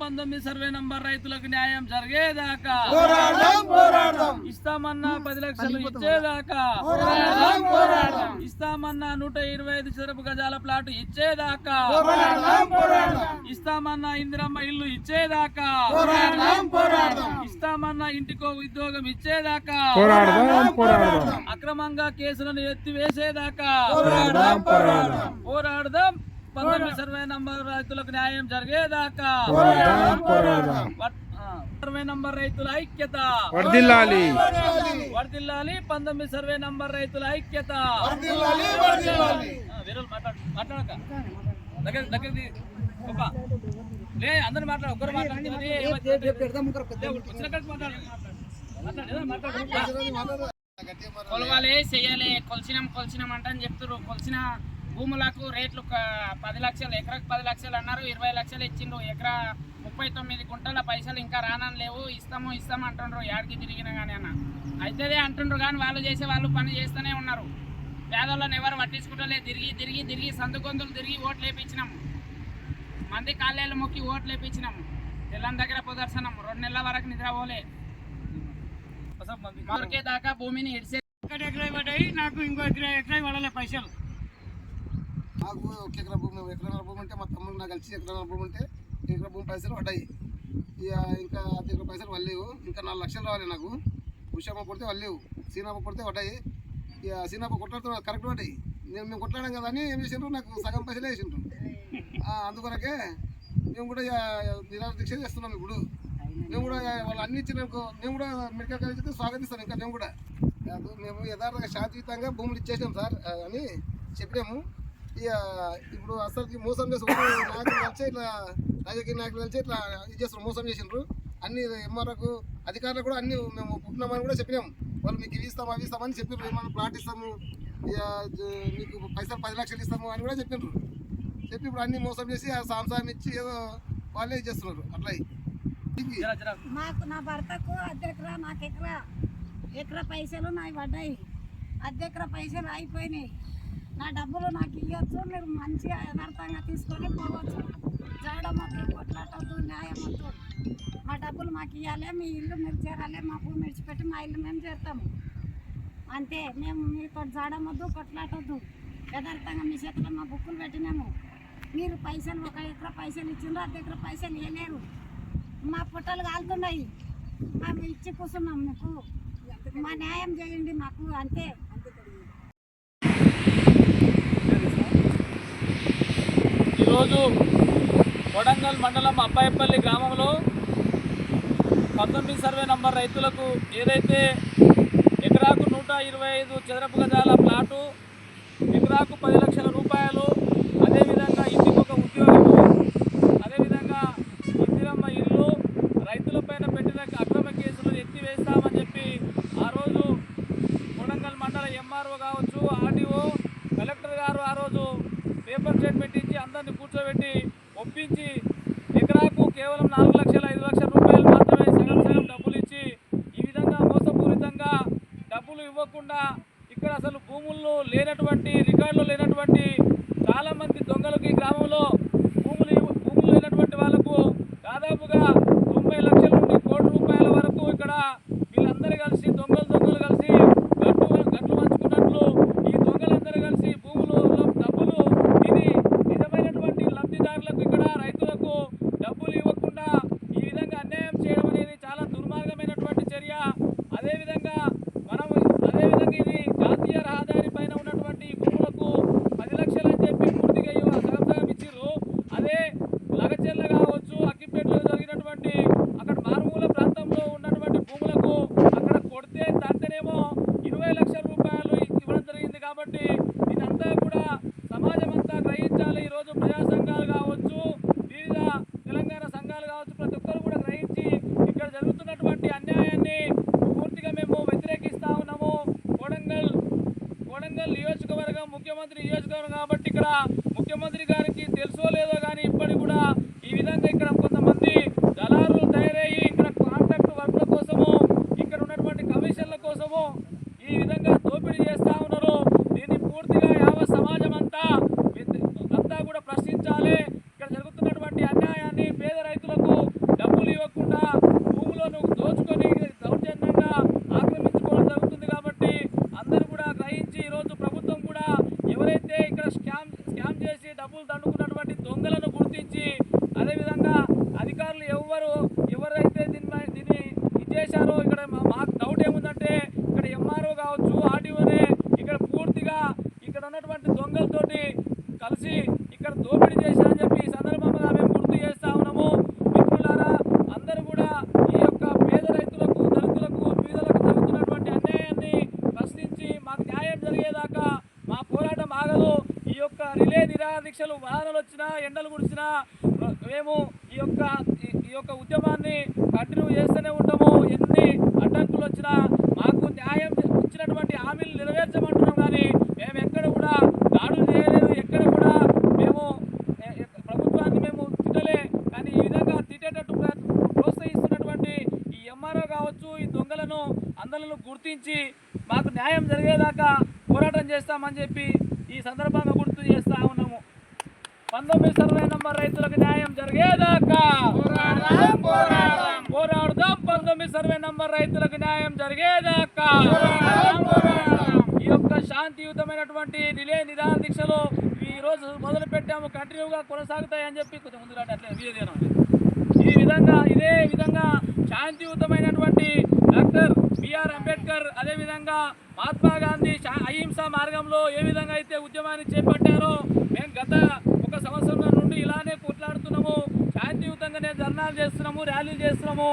పంతొమ్మిది survey number రైతులకు న్యాయం జరిగేదాకా. ఇస్తామన్నా పది లక్షలు ఇచ్చేదాకా. ఇస్తామన్నా నూట ఇరవై ఐదు చదరపు గజాల ప్లాట్ ఇచ్చేదాకా. ఇస్తామన్నా ఇందిరమ్మ ఇల్లు ఇచ్చేదాకా. ఇస్తామన్నా ఇంటికో ఉద్యోగం ఇచ్చేదాకా. అక్రమంగా కేసులను ఎత్తివేసేదాకా. పోరాడదాం. పంతొమ్మిది సర్వే నంబర్ రైతులకు న్యాయం జరిగేదాకా. సర్వే నంబర్ రైతుల ఐక్యత. వర్దిల్లాలి వర్దిల్లాలి పంతొమ్మిది సర్వే నంబర్ రైతుల ఐక్యత. వీరులు మాట్లాడు మాట్లాడక. దగ్గర దగ్గర గొప్ప. లే అందరు మాట్లాడు ఒక్కరు మాట్లాడుతుంది కొలవాలి చెయ్యాలి కొలిచినాం కొలిచినాం అంట అని చెప్తున్నారు కొలిచిన భూములకు రేట్లు పది లక్షలు ఎకరాకు పది లక్షలు అన్నారు ఇరవై లక్షలు ఇచ్చిండ్రు. ఎకరా ముప్పై తొమ్మిది గుంటల పైసలు ఇంకా రానని లేవు. ఇస్తాము ఇస్తాము అంటుండ్రు. యాడికి తిరిగినా కానీ అన్న. అయితేదే అంటుండ్రు కానీ వాళ్ళు చేసే వాళ్ళు పని చేస్తూనే ఉన్నారు. పేదలను ఎవరు పట్టించుకుంటలే. తిరిగి తిరిగి తిరిగి సందుకొందులు తిరిగి ఓట్లు వేపించినాం. మంది కాళ్ళేళ్ళు మొక్కి ఓట్లు వేపించినాం. తెల్లని దగ్గర ప్రదర్శనం రెండు నెలల వరకు నిద్రపోలే దాకా భూమిని ఇడిసే ఎకరా నాకు ఇంకో ఎకరా ఎకరా పడలే పైసలు. నాకు ఒక ఎకరా భూమి ఎకరాల భూమి ఉంటే మా తమ్ముడు నాకు కలిసి ఎకరాల భూమి ఉంటే ఎకరా భూమి పైసలు పడ్డాయి. ఇక ఇంకా అర్ధ పైసలు వల్లేవు ఇంకా నాలుగు లక్షలు రావాలి నాకు. ఉషామ కొడితే వల్లేవు సీనాప కొడితే పడ్డాయి. ఇక సీనాప కొట్లాడుతూ కరెక్ట్ పడ్డాయి. నేను మేము కొట్లాడాం కదా అని ఏం చేసిండ్రు? నాకు సగం పైసలే వేసిండ్రు. అందుకొరకే మేము కూడా ఇక నిరాశ దీక్ష చేస్తున్నాం ఇప్పుడు. మేము కూడా వాళ్ళు అన్ని ఇచ్చిన మేము కూడా మెడికల్ కాలేజీకి స్వాగతిస్తాం ఇంకా మేము కూడా. మేము యథార్థంగా శాంతియుతంగా భూములు ఇచ్చేసాం సార్ అని చెప్పాము. ఇక ఇప్పుడు అసలుకి మోసం చేసి నాయకులు కలిసి ఇట్లా రాజకీయ నాయకులు కలిసి ఇట్లా ఇది చేస్తున్నారు మోసం చేసిండ్రు. అన్ని ఎంఆర్ఓకు అధికారులు కూడా అన్ని మేము ఒప్పుకున్నామని కూడా చెప్పినాము వాళ్ళు మీకు ఇవి ఇస్తాము అవి ఇస్తామని చెప్పారు ఏమన్నా ప్లాట్ ఇస్తాము మీకు పైసలు పది లక్షలు ఇస్తాము అని కూడా చెప్పిండ్రు చెప్పి ఇప్పుడు అన్ని మోసం చేసి ఆ సాంసాన్ని ఇచ్చి ఏదో వాళ్ళే ఇది చేస్తున్నారు. అట్లా మాకు నా భర్తకు అర్ధ ఎకరా నాకు ఎకరా. ఎకరా పైసలు నాకు పడ్డాయి. అర్ధ ఎకరా పైసలు అయిపోయినాయి. నా డబ్బులు నాకు ఇవ్వచ్చు మీరు మంచిగా యథార్థంగా తీసుకొని పోవచ్చు. జాడమొద్దు కొట్లాటొద్దు న్యాయమద్దు మా డబ్బులు మాకు ఇవ్వాలి మీ ఇల్లు మీరు చేరాలి మా భూమి విడిచిపెట్టి మా ఇల్లు మేము చేరుతాము. అంతే మేము మీతో జాడమొద్దు కొట్లాటొద్దు. యథార్థంగా మీ చేతిలో మా బుక్కులు పెట్టినాము. మీరు పైసలు ఒక ఎకరా పైసలు ఇచ్చిండ్రు అది ఎకరా పైసలు ఇవ్వలేరు మా పుట్టలు కాలుతున్నాయి. మేము ఇచ్చి కూర్చున్నాం మీకు. మా న్యాయం చేయండి మాకు అంతే. ఈరోజు కొడంగల్ మండలం అబ్బాయిపల్లి గ్రామంలో పంతొమ్మిది సర్వే నంబర్ రైతులకు ఏదైతే ఎకరాకు నూట ఇరవై ఐదు చదరపు గజాల ప్లాటు ఎకరాకు పది లక్షల రూపాయలు అదేవిధంగా ఇంటికి ఒక ఉద్యోగము అదేవిధంగా ఇందిరమ్మ ఇల్లు రైతులపైన పెట్టిన అక్రమ కేసులు ఎత్తివేస్తామని చెప్పి ఆ రోజు కొడంగల్ మండల ఎంఆర్ఓ కావచ్చు ఆర్డీఓ కలెక్టర్ గారు ఆ రోజు పేపర్ స్టేట్మెంట్ ఇచ్చి అందరిని కూర్చోబెట్టి ఒప్పించి ఎకరాకు కేవలం నాలుగు లక్షల ఐదు లక్షల రూపాయలు మాత్రమే సగం సగం డబ్బులు ఇచ్చి ఈ విధంగా మోసపూరితంగా డబ్బులు ఇవ్వకుండా ఇక్కడ అసలు భూముల్లో లేనటువంటి రికార్డులు లేనటువంటి చాలామంది దొంగలకు ఈ గ్రామంలో భూములు ఇవ్వ- భూములు లేనటువంటి వాళ్ళకు దాదాపుగా కాబట్టి ఇక్కడ ముఖ్యమంత్రి గారికి తెలుసో లేదో కానీ ఇప్పటికి కూడా ఈ విధంగా ఇక్కడ ఇక్కడ మా- మాకు డౌట్ ఏముందంటే ఇక్కడ ఎంఆర్ఓ కావచ్చు ఆర్టీఓనే ఇక్కడ పూర్తిగా ఇక్కడ ఉన్నటువంటి దొంగలతోటి కలిసి ఇక్కడ దోపిడీ చేశారని చెప్పి ఈ సందర్భంగా మేము గుర్తు చేస్తా ఉన్నాము. మిత్రులారా అందరూ కూడా ఈ యొక్క పేద రైతులకు దళితులకు పేదలకు జరుగుతున్నటువంటి అన్యాయాన్ని ప్రశ్నించి మాకు న్యాయం జరిగేదాకా మా పోరాటం ఆగదు. ఈ యొక్క రిలే నిరాదీక్షలు వాహనాలు వచ్చినా ఎండలు గుడిచినా మేము ఈ యొక్క ఈ యొక్క ఉద్యమాన్ని కంటిన్యూ చేస్తూనే ఉంటాము. ఎన్ని అడ్డంకులు వచ్చినా మాకు న్యాయం ఇచ్చినటువంటి హామీలు నెరవేర్చమంటున్నాం కానీ మేము ఎక్కడ కూడా దాడులు చేయలేదు. ఎక్కడ కూడా మేము ప్రభుత్వాన్ని మేము తిట్టలే. కానీ ఈ విధంగా తిట్టేటట్టు ప్ర- ప్రోత్సహిస్తున్నటువంటి ఈ ఎంఆర్ఓ కావచ్చు ఈ దొంగలను అందలను గుర్తించి మాకు న్యాయం జరిగేదాకా పోరాటం చేస్తామని చెప్పి ఈ సందర్భంగా గుర్తు చేస్తా ఉన్నాము. పంతొమ్మిది సర్వే నంబర్ రైతులకు న్యాయం జరిగేదాకా పోరాడదాం భూమి సర్వే నంబర్ రైతులకు న్యాయం జరిగేదాకా. ఈ యొక్క శాంతియుతమైనటువంటి నిలే నిదాన దీక్షలు ఈ రోజు మొదలు పెట్టాము కంటిన్యూగా కొనసాగుతాయని చెప్పి కొంచెం ముందు అట్లే ఈ విధంగా ఇదే విధంగా శాంతియుతమైనటువంటి డాక్టర్ బిఆర్ అంబేద్కర్ అదేవిధంగా మహాత్మా గాంధీ అహింస అహింసా మార్గంలో ఏ విధంగా అయితే ఉద్యమాన్ని చేపట్టారో మేము గత ఒక సంవత్సరం నుండి ఇలానే కొట్లాడుతున్నాము. శాంతియుతంగానే ధర్నాలు చేస్తున్నాము ర్యాలీలు చేస్తున్నాము.